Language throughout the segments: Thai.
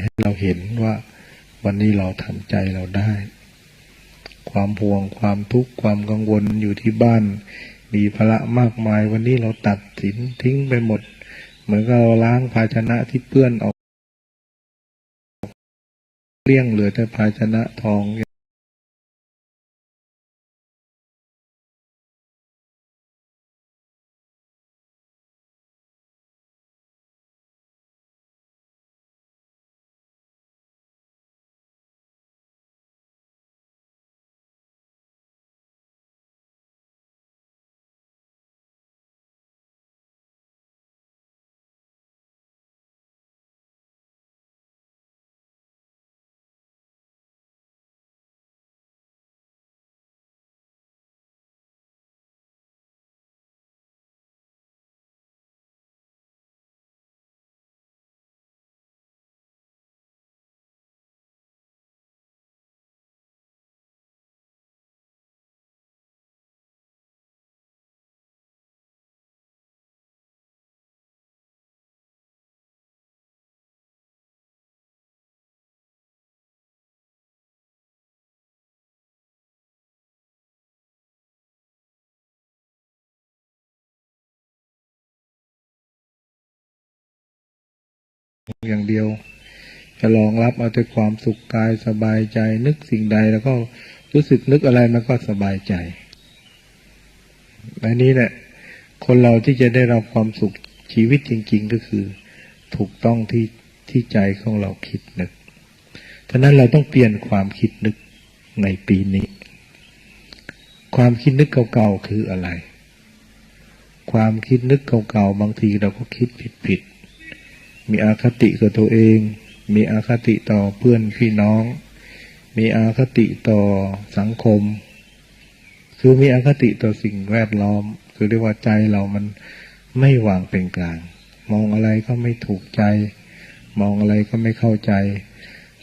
ให้เราเห็นว่าวันนี้เราทำใจเราได้ ความพวงความทุกข์ความกังวลอยู่ที่บ้าน มีภาระมากมาย วันนี้เราตัดสินทิ้งไปหมด เหมือนกับเราล้างภาชนะที่เปื้อนออกเลี่ยงเหลือแต่ภาชนะทอง อย่างเดียว จะรองรับเอาแต่ความสุขกายสบายใจ นึกสิ่งใดแล้วก็รู้สึกนึกอะไรมันก็สบายใจอันนี้แหละคนเราที่จะได้รับความสุขชีวิตจริง ๆ ก็คือ ถูกต้องที่ที่ใจของเราคิดนึกเพราะนั้นเราต้องเปลี่ยนความคิดนึกในปีนี้ ความคิดนึกเก่าๆคืออะไร ความคิดนึกเก่าๆบางทีเราก็คิดผิดๆ มีอาคติกับตัวเอง มีอาคติต่อเพื่อนพี่น้อง มีอาคติต่อสังคม คือมีอาคติต่อสิ่งแวดล้อม คือเรียกว่าใจเรามันไม่วางเป็นกลาง มองอะไรก็ไม่ถูกใจ มองอะไรก็ไม่เข้าใจ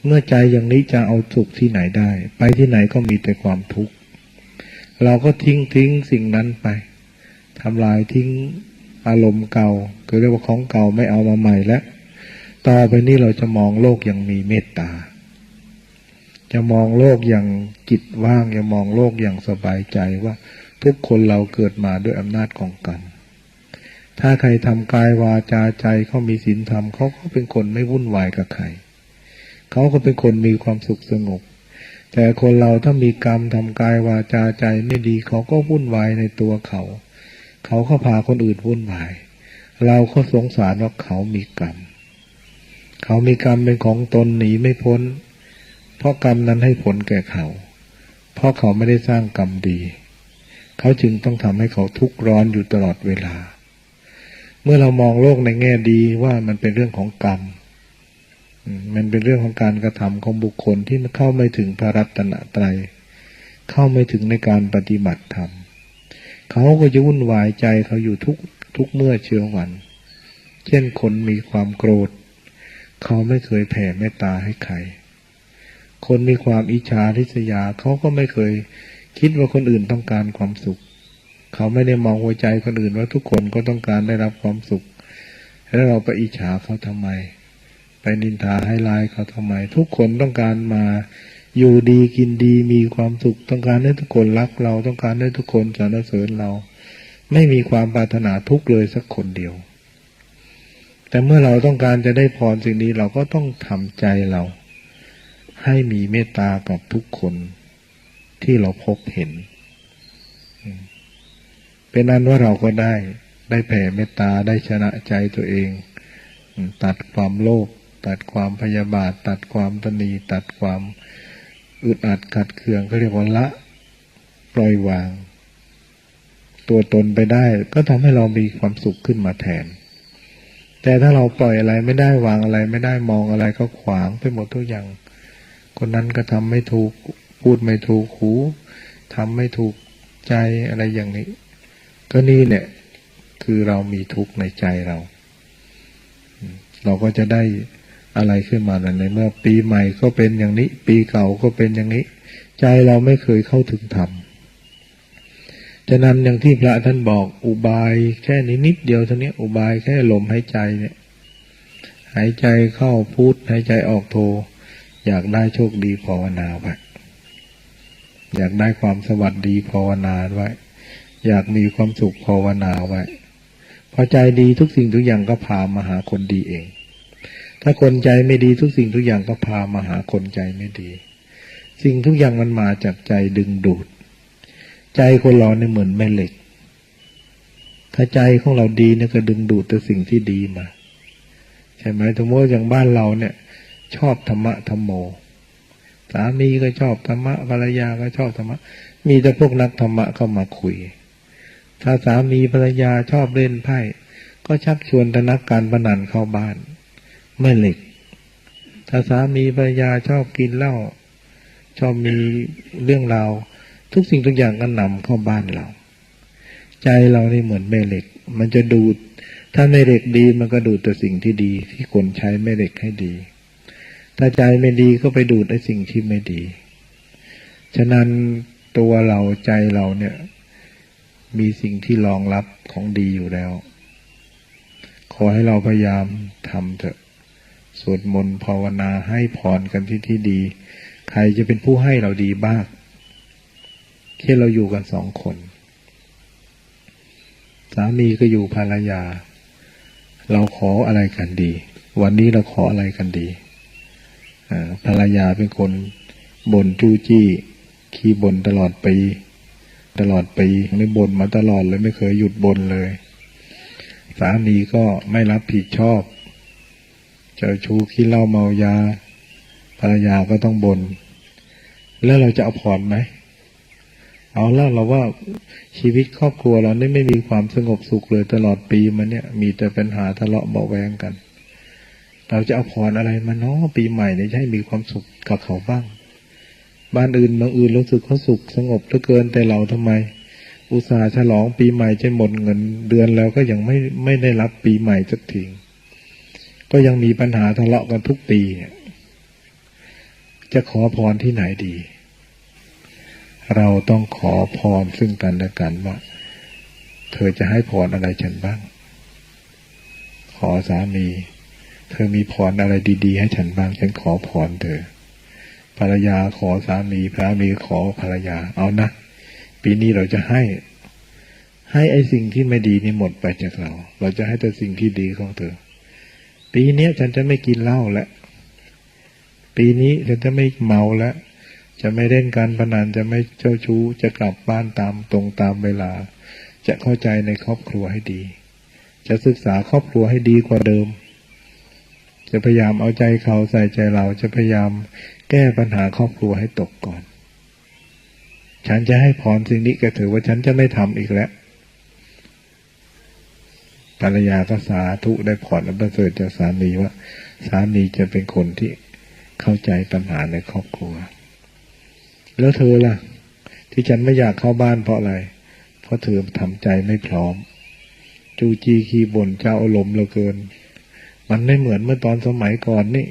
เมื่อใจอย่างนี้จะเอาสุขที่ไหนได้ ไปที่ไหนก็มีแต่ความทุกข์เราก็ทิ้งทิ้งสิ่งนั้นไปทำลายทิ้งอารมณ์เก่า คือเรียกว่าของเก่าไม่เอามาใหม่แล้ว ต่อไปนี้เราจะมองโลกอย่างมีเมตตา จะมองโลกอย่างจิตว่าง จะมองโลกอย่างสบายใจว่าทุกคนเราเกิดมาด้วยอำนาจของกรรมถ้าใครทำกายวาจาใจเขามีศีลธรรมเขาก็เป็นคนไม่วุ่นวายกับใครเขาก็เป็นคนมีความสุขสงบ แต่คนเราถ้ามีกรรมทำกายวาจาใจไม่ดีเขาก็วุ่นวายในตัวเขา เขาก็พาคนอื่นวุ่นวาย เราก็สงสารว่าเขามีกรรม เขามีกรรมเป็นของตนหนีไม่พ้น เพราะกรรมนั้นให้ผลแก่เขา เพราะเขาไม่ได้สร้างกรรมดี เขาจึงต้องทำให้เขาทุกข์ร้อนอยู่ตลอดเวลา เมื่อเรามองโลกในแง่ดีว่ามันเป็นเรื่องของกรรมมมันเป็นเรื่องของการกระทำของบุคคลที่เข้าไม่ถึงพระรัตนตรัย เข้าไม่ถึงในการปฏิบัติธรรม เขาก็จะวุ่นวายใจเขาอยู่ทุกทุกเมื่อเชื้อวัน เช่นคนมีความโกรธ เขาไม่เคยแผ่เมตตาให้ใคร คนมีความอิจฉาริษยา เขาก็ไม่เคยคิดว่าคนอื่นต้องการความสุข เขาไม่ได้มองหัวใจคนอื่นว่าทุกคนก็ต้องการได้รับความสุข แล้วเราไปอิจฉาเขาทำไม ไปนินทาให้ลายเขาทำไม ทุกคนต้องการมาอยู่ดีกินดีมีความสุข ต้องการให้ทุกคนรักเราต้องการให้ทุกคนสรรเสริญเรา ไม่มีความปรารถนาทุกข์เลยสักคนเดียว แต่เมื่อเราต้องการจะได้พรสิ่งนี้เราก็ต้องทำใจเรา ให้มีเมตตากับทุกคนที่เราพบเห็น เป็นนั้นว่าเราก็ได้ได้แผ่เมตตาได้ชนะใจตัวเอง ตัดความโลภตัดความพยาบาท ตัดความตนี ตัดความอึดอัดขัดเคืองเขาเรียกว่าละปล่อยวาง ตัวตนไปได้ ก็ทำให้เรามีความสุขขึ้นมาแทน แต่ถ้าเราปล่อยอะไรไม่ได้วางอะไร ไม่ได้มองอะไรก็ขวางไปหมดทุกอย่าง คนนั้นก็ทำไม่ถูกพูดไม่ถูกหูทำไม่ถูกใจอะไรอย่างนี้ ก็นี่เนี่ยคือเรามีทุกข์ในใจเรา เราก็จะได้อะไรขึ้นมาในเมื่อปีใหม่ก็เป็นอย่างนี้ ปีเก่าก็เป็นอย่างนี้ ใจเราไม่เคยเข้าถึงธรรม ฉะนั้นอย่างที่พระท่านบอกอุบายแค่นี้นิดเดียวเท่านี้อุบายแค่ลมหายใจเนี่ย หายใจเข้าพุทหายใจออกโท อยากได้โชคดีภาวนาไว้อยากได้ความสวัสดีภาวนาไว้ อยากมีความสุขภาวนาไว้ พอใจดีทุกสิ่งทุกอย่างก็พามาหาคนดีเอง ถ้าคนใจไม่ดีทุกสิ่งทุกอย่างก็พามาหาคนใจไม่ดี สิ่งทุกอย่างมันมาจากใจดึงดูด ใจคนเราเนี่ยเหมือนแม่เหล็ก ถ้าใจของเราดีเนี่ยก็ดึงดูดแต่สิ่งที่ดีมา ใช่ไหมสมมติอย่างบ้านเราเนี่ย ชอบธรรมะธรรมโม สามีก็ชอบธรรมะภรรยาก็ชอบธรรมะ มีแต่พวกนักธรรมะเข้ามาคุย ถ้าสามีภรรยาชอบเล่นไพ่ ก็ชักชวนธนักการพนันเข้าบ้านไม่เหล็ก ถ้าสามีภรรยาชอบกินเหล้าชอบมีเรื่องราว ทุกสิ่งทุกอย่างก็นำเข้าบ้านเรา ใจเรานี่เหมือนแม่เหล็ก มันจะดูด ถ้าแม่เหล็กดีมันก็ดูดแต่สิ่งที่ดี ที่คนใช้แม่เหล็กให้ดี ถ้าใจไม่ดีก็ไปดูดไอ้สิ่งที่ไม่ดี ฉะนั้นตัวเราใจเราเนี่ย มีสิ่งที่รองรับของดีอยู่แล้ว ขอให้เราพยายามทำเถอะสวดมนต์ภาวนาให้พรกันที่ที่ดี ใครจะเป็นผู้ให้เราดีบ้าง แค่เราอยู่กันสองคน สามีก็อยู่ภรรยา เราขออะไรกันดี วันนี้เราขออะไรกันดีภรรยาเป็นคนบ่นจู้จี้ขี้บ่นตลอดปีตลอดปีไม่บ่นมาตลอดเลยไม่เคยหยุดบ่นเลย สามีก็ไม่รับผิดชอบ เจ้าชู้ขี้เหล้าเมายา ภรรยาก็ต้องบน่นแล้วเราจะเอาผ่อนไหม เอาแล้วเราว่าชีวิตครอบครัวเรานี่ไม่มีความสงบสุขเลยตลอดปีมาเนี่ย มีแต่ปัญหาทะเลาะเบาแวงกัน เราจะเอาผ่ออะไรมาเนาะปีใหม่เนี่ยจะให้มีความสุขกับเขาบ้าง บ้านอื่นบางอื่นรู้สึกเขาสุขสงบเหลือเกินแต่เราทำไม อุตส่าห์ฉลองปีใหม่จะหมดเงินเดือนแล้วก็ยังไม่ไม่ได้รับปีใหม่สักทีก็ยังมีปัญหาทะเลาะกันทุกปี จะขอพรที่ไหนดี เราต้องขอพรซึ่งกันและกันว่าเธอจะให้พรอะไรฉันบ้าง ขอสามี เธอมีพรอะไรดี ๆ ให้ฉันบ้าง ฉันขอพรเธอ ภรรยาขอสามีพระมีขอภรรยา เอานะ ปีนี้เราจะให้ ให้ไอ้สิ่งที่ไม่ดีนี่หมดไปจากเรา เราจะให้แต่สิ่งที่ดีของเธอ ปีนี้ฉันจะไม่กินเหล้าแล้ว ปีนี้ฉันจะไม่เมาแล้ว จะไม่เล่นการพนันจะไม่เจ้าชู้ จะกลับบ้านตามตรงตามเวลา จะเข้าใจในครอบครัวให้ดี จะศึกษาครอบครัวให้ดีกว่าเดิม จะพยายามเอาใจเขาใส่ใจเราจะพยายามแก้ปัญหาครอบครัวให้ตกก่อน ฉันจะให้พรสิ่งนี้ก็ถือว่าฉันจะไม่ทำอีกแล้วภรรยาก็สาธุได้พรอันประเสริฐจากสามีว่า สามีจะเป็นคนที่เข้าใจปัญหาในครอบครัว แล้วเธอล่ะ ที่ฉันไม่อยากเข้าบ้านเพราะอะไร เพราะเธอทำใจไม่พร้อม จูจีคีบ่นเจ้าอารมณ์เหลือเกิน มันไม่เหมือนเมื่อตอนสมัยก่อนนี่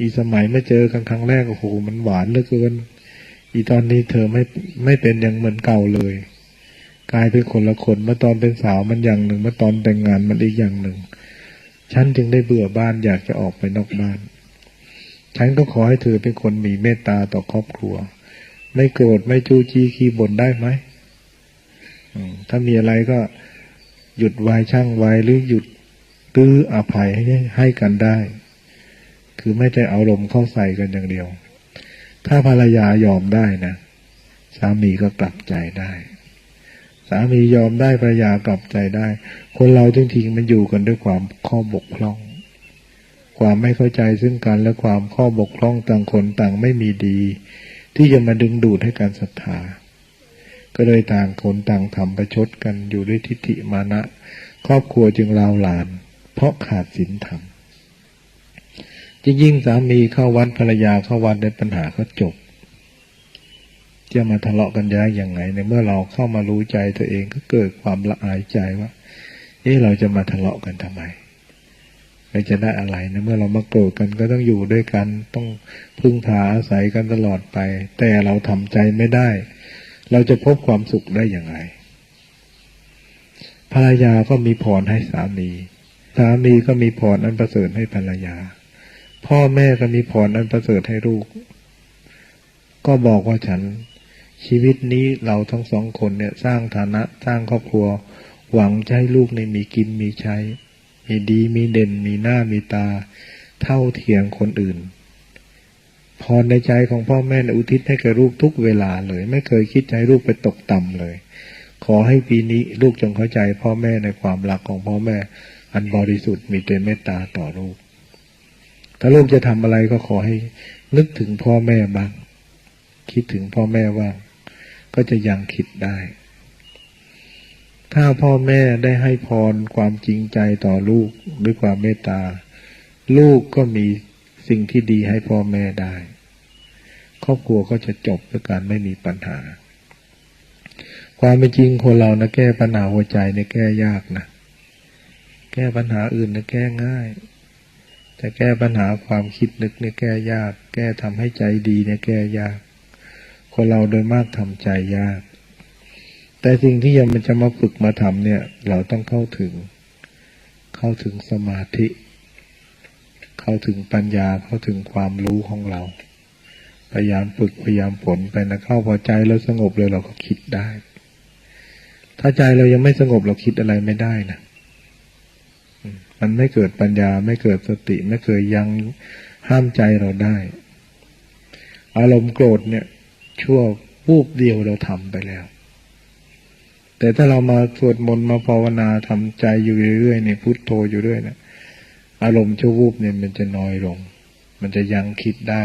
อีสมัยไม่เจอกันครั้งแรกโอ้โหมันหวานเหลือเกิน อีตอนนี้เธอไม่ไม่เป็นอย่างเหมือนเก่าเลย กลายเป็นคนละคนเมื่อตอนเป็นสาวมันอย่างหนึ่งเมื่อตอนแต่งงานมันอีกอย่างหนึ่ง ฉันจึงได้เบื่อบ้านอยากจะออกไปนอกบ้านฉันก็ขอให้เธอเป็นคนมีเมตตาต่อครอบครัว ไม่โกรธไม่จู้จี้ขี้บ่นได้ไหมถ้ามีอะไรก็หยุดไว้ช่างไว้หรือหยุดตื้ออภัยให้ให้กันได้ คือไม่ได้เอาลมเข้าใส่กันอย่างเดียว ถ้าภรรยายอมได้นะสามีก็กลับใจได้ สามียอมได้ภรรยากลับใจได้ คนเราจริงๆมันอยู่กันด้วยความข้อบกพร่อง ความไม่เข้าใจซึ่งกันและความข้อบกพร่องต่างคนต่างไม่มีดี ที่จะมาดึงดูดให้การศรัทธา ก็เลยต่างคนต่างทำประชดกันอยู่ด้วยทิฏฐิมานะ ครอบครัวจึงราวหลาน เพราะขาดศีลธรรมจริงๆสามีเข้าวัดภรรยาเข้าวัดได้ปัญหาก็จบ จะมาทะเลาะกันยากยังไง ในเมื่อเราเข้ามารู้ใจตัวเองก็เกิดความละอายใจว่า เอ๊ะเราจะมาทะเลาะกันทำไม เราจะได้อะไรนะเมื่อเรามาโกรธกันก็ต้องอยู่ด้วยกันต้องพึ่งพาอาศัยกันตลอดไป แต่เราทำใจไม่ได้ เราจะพบความสุขได้อย่างไรภรรยาก็มีพรให้สามี สามีก็มีพรอันประเสริฐให้ภรรยา พ่อแม่ก็มีพรอันประเสริฐให้ลูก ก็บอกว่าฉันชีวิตนี้เราทั้งสองคนเนี่ยสร้างฐานะสร้างครอบครัว หวังจะให้ลูกในมีกินมีใช้ มีดีมีเด่น มีหน้ามีตา เท่าเทียมคนอื่น พรในใจของพ่อแม่อุทิศให้แก่ลูกทุกเวลาเลย ไม่เคยคิดให้ลูกไปตกต่ำเลย ขอให้ปีนี้ลูกจงเข้าใจพ่อแม่ในความรักของพ่อแม่ อันบริสุทธิ์มีแต่เมตตาต่อลูก ถ้าลูกจะทำอะไรก็ขอให้นึกถึงพ่อแม่บ้างคิดถึงพ่อแม่ว่า ก็จะยังคิดได้ ถ้าพ่อแม่ได้ให้พรความจริงใจต่อลูกด้วยความเมตตา ลูกก็มีสิ่งที่ดีให้พ่อแม่ได้ ครอบครัวก็จะจบด้วยการไม่มีปัญหา ความเป็นจริงคนเรานะแก้ปัญหาหัวใจเนี่ยแก้ยากนะแก้ปัญหาอื่นเนี่ยแก้ง่ายแต่แก้ปัญหาความคิดนึกเนี่ยแก้ยาก แก้ทำให้ใจดีเนี่ยแก้ยาก คนเราโดยมากทำใจยาก แต่สิ่งที่ยังมันจะมาฝึกมาทำเนี่ย เราต้องเข้าถึง เข้าถึงสมาธิ เข้าถึงปัญญาเข้าถึงความรู้ของเรา พยายามฝึกพยายามผลไปนะเข้าพอใจแล้วสงบเลยเราก็คิดได้ ถ้าใจเรายังไม่สงบเราคิดอะไรไม่ได้นะมมันไม่เกิดปัญญาไม่เกิดสติไม่เคยยังห้ามใจเราได้ อารมณ์โกรธเนี่ย ชั่ววูบเดียวเราทำไปแล้ว แต่ถ้าเรามาสวดมนต์มาภาวนาทำใจอยู่เรื่อยๆเนี่ยพุทโธอยู่เรื่อยนะอารมณ์ชั่ววูบเนี่ยมันจะน้อยลง มันจะยังคิดได้